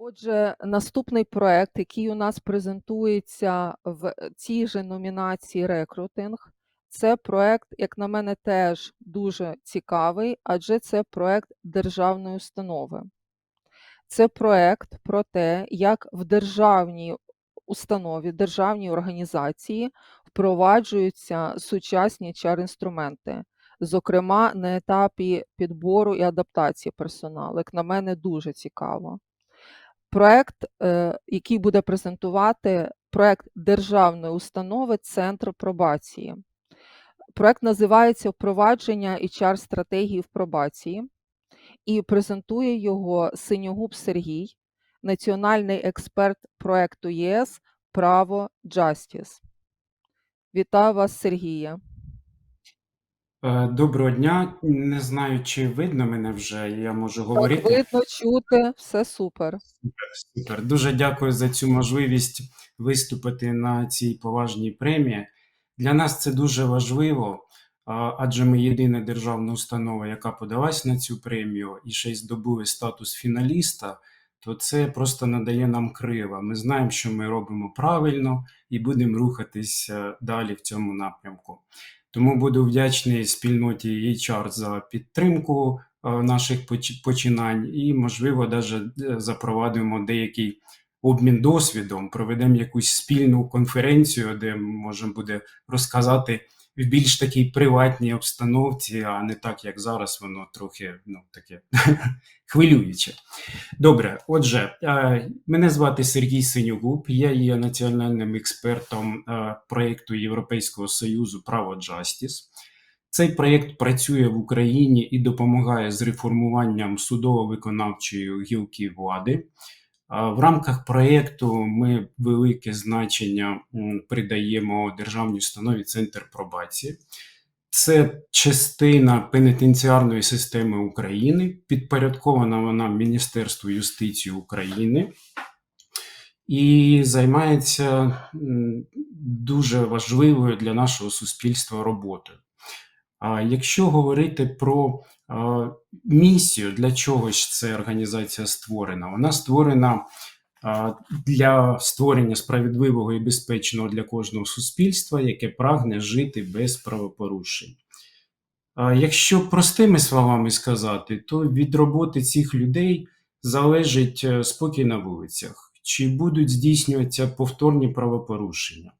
Отже, наступний проект, який у нас презентується в цій же номінації "Рекрутинг", це проект, як на мене, теж дуже цікавий, адже це проект державної установи. Це проект про те, як в державній установі, державній організації впроваджуються сучасні HR-інструменти, зокрема на етапі підбору і адаптації персоналу. Як на мене, дуже цікаво. Проект, е, який буде презентувати проект державної установи Центр пробації. Проект називається "Впровадження HR-стратегії в пробації" і презентує його Синьогуб Сергій, національний експерт проекту ЄС "Право Джастіс". Вітаю вас, Сергія. Е, Доброго дня. Не знаю, чи видно мене вже, я можу Так, говорити. видно, чути, все супер. Супер, супер. Дуже дякую за цю можливість виступити на цій поважній премії. Для нас це дуже важливо, а, адже ми єдина державна установа, яка подалась на цю премію і ще й здобули статус фіналіста, то це просто надає нам крила. Ми знаємо, що ми робимо правильно і будемо рухатись далі в цьому напрямку. Тому буду вдячний спільноті HR за підтримку е, наших поч- починань. І, можливо, навіть запровадимо деякий обмін досвідом, проведемо якусь спільну конференцію, де можна буде розказати в більш такій приватній обстановці, а не так, як зараз, воно трохи ну, таке хвилююче. Добре, отже, е, мене звати Сергій Синьогуб, я є національним експертом е, проєкту Європейського Союзу Право Джастіс. Цей проєкт працює в Україні і допомагає з реформуванням судово-виконавчої гілки влади. В рамках проєкту ми велике значення придаємо державній установі Центр пробації. Це частина пенітенціарної системи України, підпорядкована вона Міністерству юстиції України і займається дуже важливою для нашого суспільства роботою. Якщо говорити про місію, для чого ж ця організація створена? Вона створена для створення справедливого і безпечного для кожного суспільства, яке прагне жити без правопорушень. Якщо простими словами сказати, то від роботи цих людей залежить е, спокій на вулицях, чи будуть здійснюватися повторні правопорушення.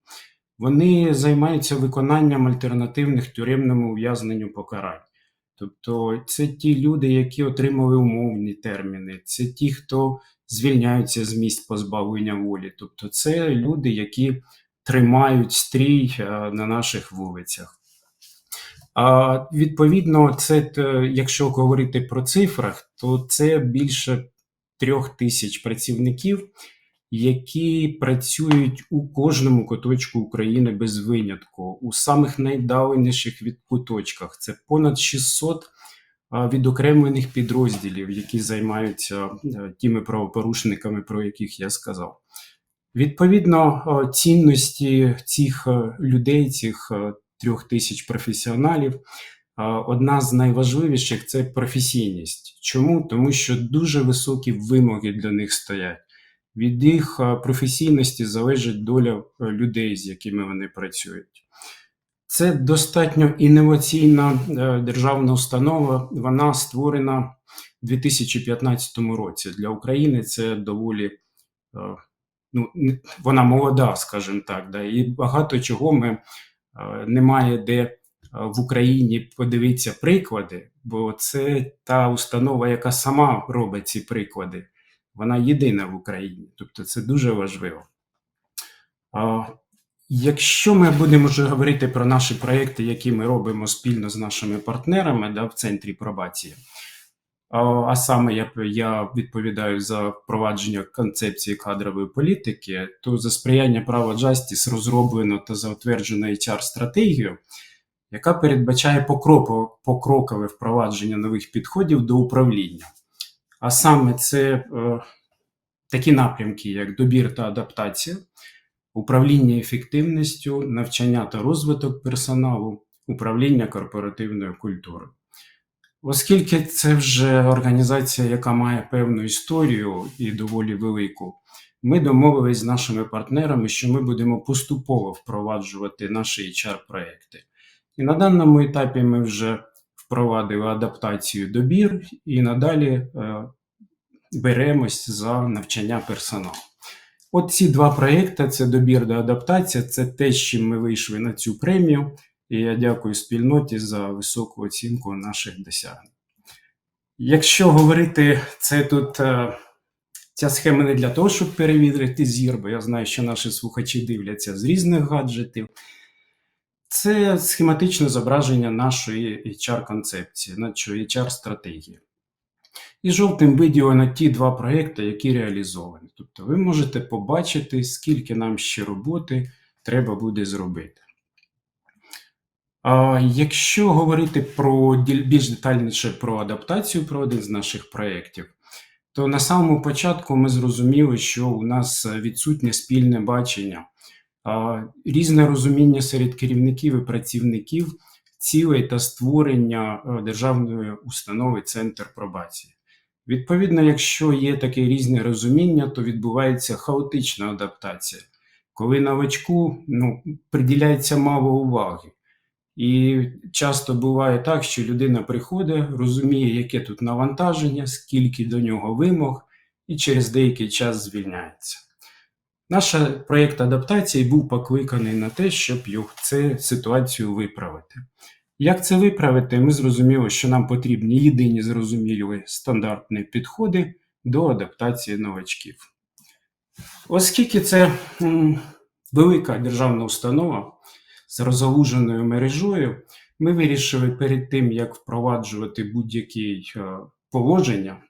Вони займаються виконанням альтернативних тюремному ув'язненню покарань. Тобто це ті люди, які отримали умовні терміни, це ті, хто звільняються з місць позбавлення волі. Тобто, це люди, які тримають стрій е, на наших вулицях. А відповідно, це те, якщо говорити про цифрах, то це більше трьох тисяч працівників, які працюють у кожному куточку України без винятку, у самих найдаленіших від куточках. Це понад 600 відокремлених підрозділів, які займаються тими правопорушниками, про яких я сказав. Відповідно, цінності цих людей, цих трьох тисяч професіоналів, одна з найважливіших це професійність. Чому? Тому що дуже високі вимоги для них стоять. Від їх е, професійності залежить доля е, людей, з якими вони працюють. Це достатньо інноваційна е, державна установа. Вона створена в 2015 році. Для України це доволі ну, вона молода, скажімо так. Да, і багато чого ми немає де в Україні подивитися приклади, бо це та установа, яка сама робить ці приклади. Вона єдина в Україні. Тобто це дуже важливо. Якщо ми будемо вже говорити про наші проекти, які ми робимо спільно з нашими партнерами да, в центрі пробації, а, саме я, я відповідаю за впровадження концепції кадрової політики, то за сприяння права Justice розроблено та затверджено HR-стратегію, яка передбачає покрокове впровадження нових підходів до управління. А саме це е, такі напрямки, як добір та адаптація, управління ефективністю, навчання та розвиток персоналу, управління корпоративною культурою. Оскільки це вже організація, яка має певну історію і доволі велику, ми домовились з нашими партнерами, що ми будемо поступово впроваджувати наші HR-проекти. І на даному етапі ми вже впровадили адаптацію добір і надалі е, беремось за навчання персоналу. От ці два проекти: це добір та адаптація, це те, з чим ми вийшли на цю премію. І я дякую спільноті за високу оцінку наших досягнень. Якщо говорити, це тут е, ця схема не для того, щоб перевірити зір, бо я знаю, що наші слухачі дивляться з різних гаджетів. Це схематичне зображення нашої HR-концепції, нашої HR-стратегії. І жовтим виділено ті два проекти, які реалізовані. Тобто ви можете побачити, скільки нам ще роботи треба буде зробити. А якщо говорити про більш детальніше про адаптацію про один з наших проєктів, то на самому початку ми зрозуміли, що у нас відсутнє спільне бачення, різне розуміння серед керівників і працівників цілей та створення е, державної установи Центр пробації. Відповідно, якщо є таке різне розуміння, то відбувається хаотична адаптація, коли новачку ну, приділяється мало уваги. І часто буває так, що людина приходить, розуміє, яке тут навантаження, скільки до нього вимог, і через деякий час звільняється. Наш проєкт адаптації був покликаний на те, щоб цю ситуацію виправити. Як це виправити? Ми зрозуміли, що нам потрібні єдині зрозумілі стандартні підходи до адаптації новачків. Оскільки це велика державна установа з розгалуженою мережою, ми вирішили перед тим, як впроваджувати будь-які е, положення,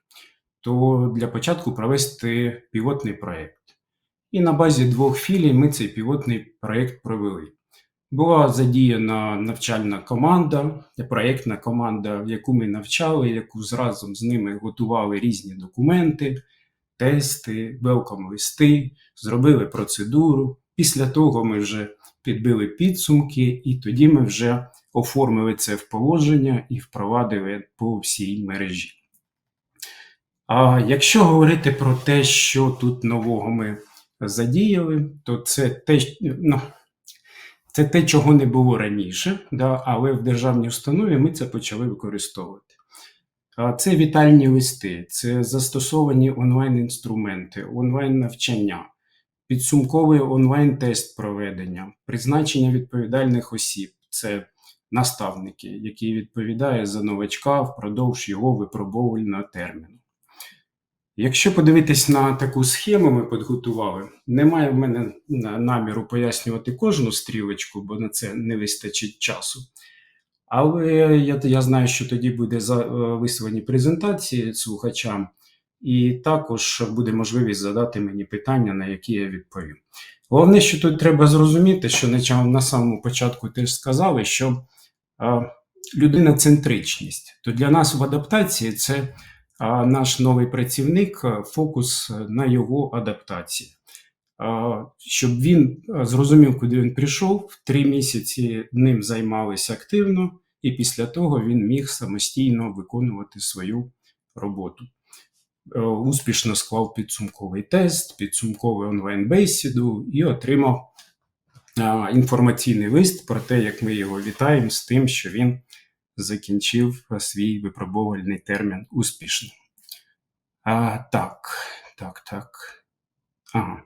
то для початку провести пілотний проєкт. І на базі двох філій ми цей пілотний проєкт провели. Була задіяна навчальна команда, проєктна команда, яку ми навчали, яку разом з ними готували різні документи, тести, велком-листи, зробили процедуру. Після того ми вже підбили підсумки, і тоді ми вже оформили це в положення і впровадили по всій мережі. А якщо говорити про те, що тут нового ми задіяли, то це те, ну, це те, чого не було раніше, да, але в державній установі ми це почали використовувати. Це вітальні листи, це застосовані онлайн-інструменти, онлайн-навчання, підсумковий онлайн-тест проведення, призначення відповідальних осіб це наставники, які відповідають за новачка впродовж його випробовувального терміну. Якщо подивитись на таку схему, ми підготували. Немає в мене наміру пояснювати кожну стрілочку, бо на це не вистачить часу. Але я, я знаю, що тоді буде за, е, презентації слухачам, і також буде можливість задати мені питання, на які я відповім. Головне, що тут треба зрозуміти, що на, самому початку теж сказали, що е, людина-центричність. То для нас в адаптації це а наш новий працівник е, фокус на його адаптації. Щоб він е, зрозумів, куди він прийшов, три місяці ним займалися активно, і після того він міг самостійно виконувати свою роботу. Е, Успішно склав підсумковий тест, підсумкову онлайн-бесіду і отримав інформаційний лист про те, як ми його вітаємо з тим, що він закінчив е, свій випробувальний термін успішно. А, так, так, так. Ага.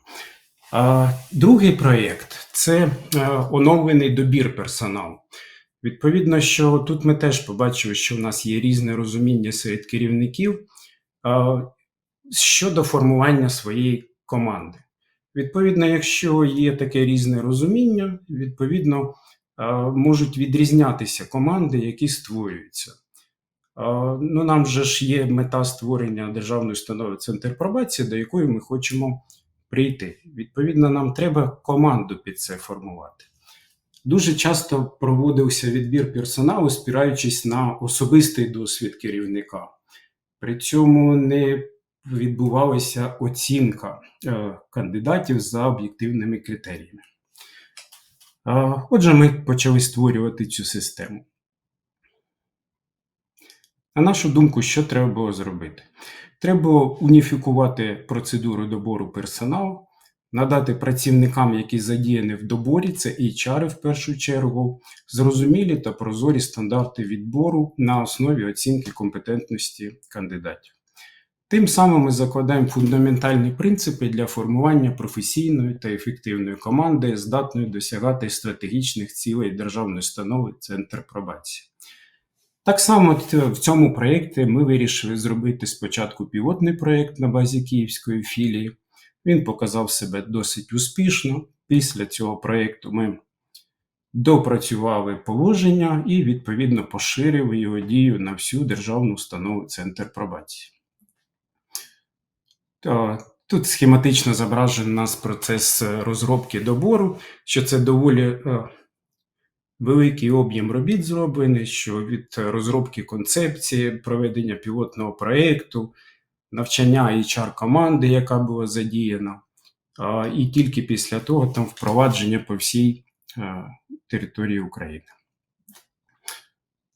А, другий проєкт це е, оновлений добір персоналу. Відповідно, що тут ми теж побачили, що в нас є різне розуміння серед керівників а, щодо формування своєї команди. Відповідно, якщо є таке різне розуміння, відповідно можуть відрізнятися команди, які створюються. Ну, нам же ж є мета створення державної установи Центр пробації, до якої ми хочемо прийти. Відповідно, нам треба команду під це формувати. Дуже часто проводився відбір персоналу, спираючись на особистий досвід керівника. При цьому не відбувалася оцінка е, кандидатів за об'єктивними критеріями. Отже, ми почали створювати цю систему. На нашу думку, що треба було зробити? Треба уніфікувати процедуру добору персоналу, надати працівникам, які задіяні в доборі, це HR в першу чергу, зрозумілі та прозорі стандарти відбору на основі оцінки компетентності кандидатів. Тим самим ми закладаємо фундаментальні принципи для формування професійної та ефективної команди, здатної досягати стратегічних цілей державної установи Центр пробації. Так само в цьому проєкті ми вирішили зробити спочатку пілотний проєкт на базі Київської філії. Він показав себе досить успішно. Після цього проєкту ми допрацювали положення і відповідно поширили його дію на всю державну установу Центр пробації. Тут схематично зображений у нас процес е, розробки добору, що це доволі е, великий об'єм робіт зроблений, що від розробки концепції, проведення пілотного проєкту, навчання HR команди, яка була задіяна, і тільки після того там впровадження по всій е, території України.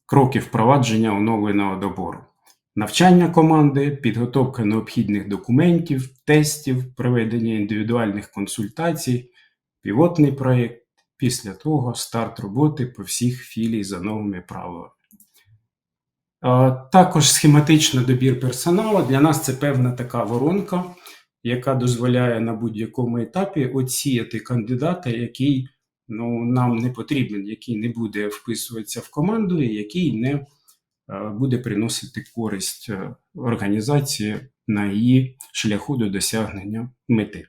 Кроки впровадження оновленого добору. Навчання команди, підготовка необхідних документів, тестів, проведення індивідуальних консультацій, пілотний проєкт, після того старт роботи по всіх філій за новими правилами. Також схематичний добір персоналу. Для нас це певна така воронка, яка дозволяє на будь-якому етапі оціяти кандидата, який ну, нам не потрібен, який не буде вписуватися в команду і який не е, буде приносити користь е, організації на її шляху до досягнення мети.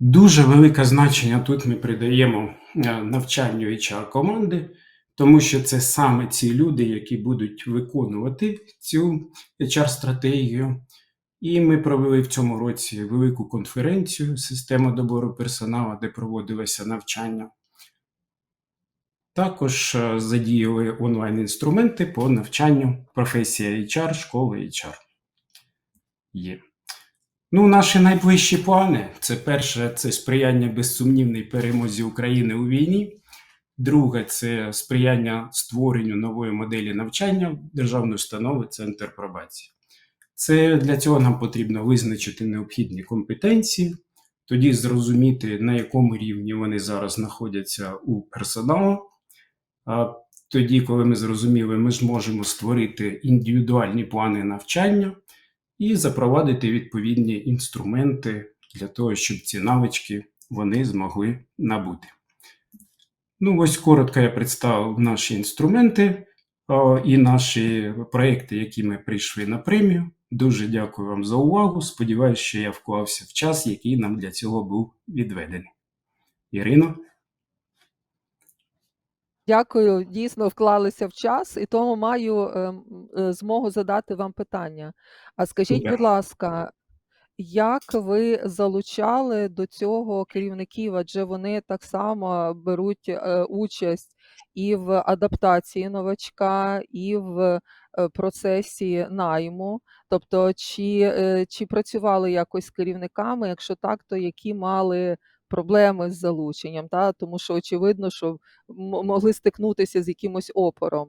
Дуже велике значення тут ми придаємо е, навчанню HR команди, тому що це саме ці люди, які будуть виконувати цю HR-стратегію. І ми провели в цьому році велику конференцію система добору персоналу, де проводилося навчання. Також е, задіяли онлайн-інструменти по навчанню професія HR, школи HR. Є. Ну, наші найближчі плани це перше, це сприяння безсумнівній перемозі України у війні. Друге, це сприяння створенню нової моделі навчання державної установи Центр пробації. Це для цього нам потрібно визначити необхідні компетенції, тоді зрозуміти, на якому рівні вони зараз знаходяться у персоналу. А тоді, коли ми зрозуміли, ми зможемо створити індивідуальні плани навчання і запровадити відповідні інструменти для того, щоб ці навички вони змогли набути. Ну, ось коротко я представив наші інструменти о, і наші проекти, які ми прийшли на премію. Дуже дякую вам за увагу. Сподіваюся, що я вклався в час, який нам для цього був відведений. Ірино? Дякую, дійсно вклалися в час, і тому маю ем, е, змогу задати вам питання. А скажіть, Супер. будь ласка, як ви залучали до цього керівників? Адже вони так само беруть е, участь і в адаптації новачка, і в е, процесі найму. Тобто, чи, е, чи працювали якось з керівниками? Якщо так, то які мали проблеми з залученням? Та? Тому що очевидно, що могли стикнутися з якимось опором.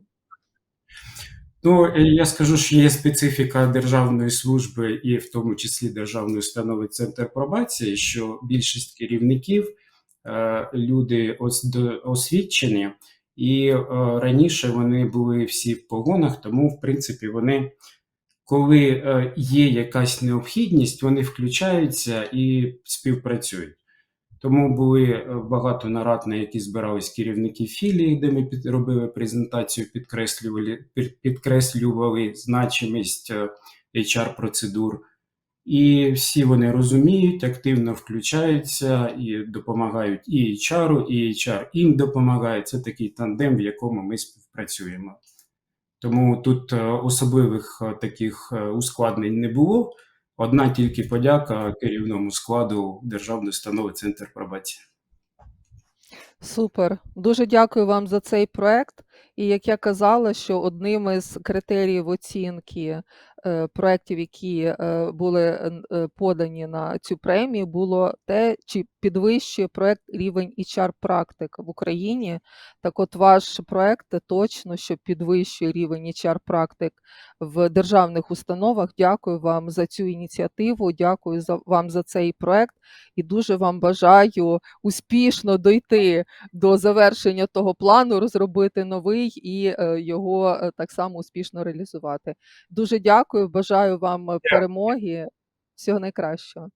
Ну, я скажу, що є специфіка державної служби і в тому числі державної установи Центр пробації, що більшість керівників е, люди ос- освічені, і е, раніше вони були всі в погонах, тому, в принципі, вони, коли е, є якась необхідність, вони включаються і співпрацюють. Тому були е, багато нарад, на які збирались керівники філії, де ми робили презентацію, підкреслювали, під- підкреслювали значимість е, HR-процедур. І всі вони розуміють, активно включаються і допомагають і HR, і HR їм допомагає. Це такий тандем, в якому ми співпрацюємо. Тому тут е, особливих таких ускладнень не було. Одна тільки подяка керівному складу Державної установи Центр пробації. Супер. Дуже дякую вам за цей проект. І як я казала, що одним із критеріїв оцінки проєктів, які е, були е, подані на цю премію, було те, чи підвищує проєкт рівень HR-практик в Україні. Так от ваш проєкт точно, що підвищує рівень HR-практик в державних установах. Дякую вам за цю ініціативу, дякую за, вам за цей проєкт і дуже вам бажаю успішно дойти до завершення того плану, розробити новий і е, його е, так само успішно реалізувати. Дуже дякую, бажаю вам е, перемоги. Всього найкращого.